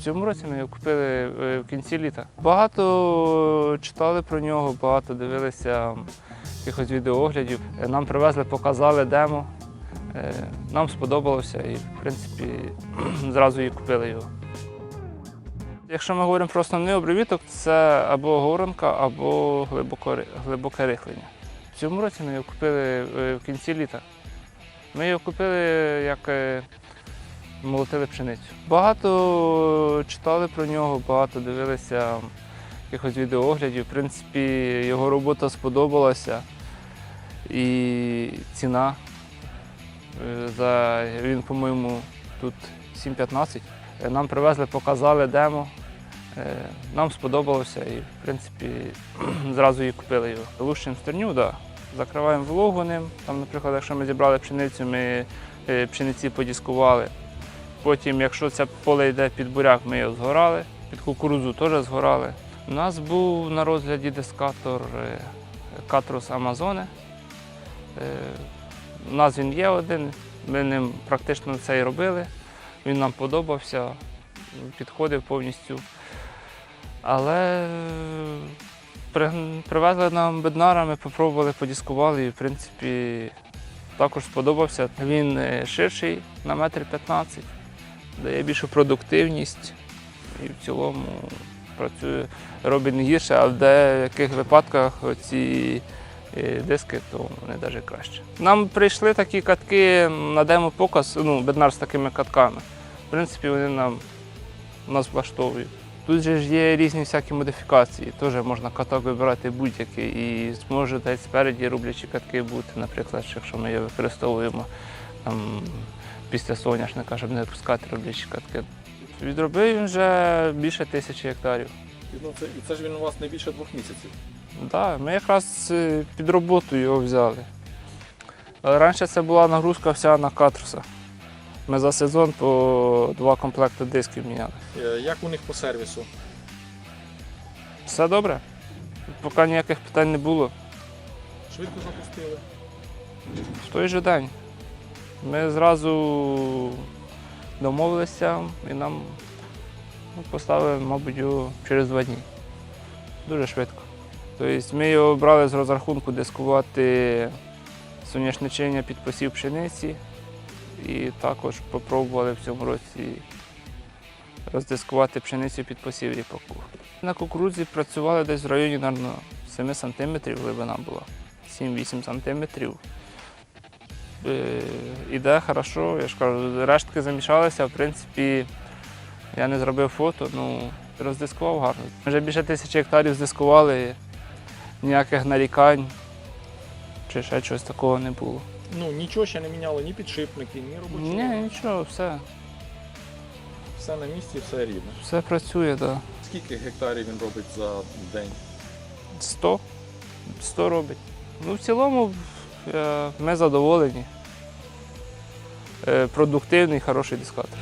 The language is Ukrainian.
В цьому році ми його купили е, в кінці літа. Багато читали про нього, багато дивилися якихось відеооглядів. Е, Нам привезли, показали демо. Е, Нам сподобалося і, в принципі, зразу і купили його. Якщо ми говоримо про основний обробіток, це або горонка, або глибоке рихлення. В цьому році ми його купили е, в кінці літа. Ми його купили як е, молотили пшеницю. Багато читали про нього, багато дивилися якихось відеооглядів. В принципі, його робота сподобалася і ціна. е, За, він, по-моєму, тут 7,15. Е, Нам привезли, показали демо. Е, Нам сподобалося і, в принципі, зразу і купили його. Лущимо стерню, да. закриваємо вологу ним. Там, наприклад, якщо ми зібрали пшеницю, ми е, пшениці подіскували. Потім, якщо це поле йде під буряк, ми його згорали, під кукурудзу теж згорали. У нас був на розгляді дискатор е, Катрус Амазоне. Е, У нас він є один, ми ним практично це і робили. Він нам подобався, підходив повністю. Але е, привезли нам беднара, ми спробували, подіскували і, в принципі, також сподобався. Він ширший на метр 15, дає більшу продуктивність і в цілому працює, робить не гірше, а в деяких випадках ці диски, то вони навіть краще. Нам прийшли такі катки на демо-показ, ну, беднар з такими катками. В принципі, вони нам нас влаштовують. Тут же ж є різні всякі модифікації. Теж можна каток вибирати будь-який і зможе десь спереді рублячі катки бути, наприклад, якщо ми його використовуємо там, після соняшника, щоб не пускати роблячі катки. Відробив він вже більше тисячі гектарів. І, ну, це, і це ж він у вас не більше двох місяців. Да, ми якраз е, під роботу його взяли. Але раніше це була нагрузка вся на катруса. Ми за сезон по два комплекти дисків міняли. Е, Як у них по сервісу? Все добре. Поки ніяких питань не було. Швидко запустили. В той же день. Ми зразу домовилися і нам ну, поставили, мабуть, через два дні. Дуже швидко. Тобто ми його брали з розрахунку дискувати соняшничення під посів пшениці і також спробували в цьому році роздискувати пшеницю під посів ріпаку. На кукурудзі працювали десь в районі, мабуть, 7 см глибина була. 7-8 сантиметрів. Е, Іде хорошо, я ж кажу, рештки замішалися, в принципі, я не зробив фото, ну, роздискував гарно. Вже більше тисячі гектарів здискували, ніяких нарікань чи ще чогось такого не було. Ну, нічого ще не міняли, ні підшипники, ні робочі. Ні, нічого, все, Все на місці, все рівно. все працює, так. Да. Скільки гектарів він робить за день? 100, 100 робить. Ну, в цілому ми задоволені. Е, Продуктивний, хороший дискатор.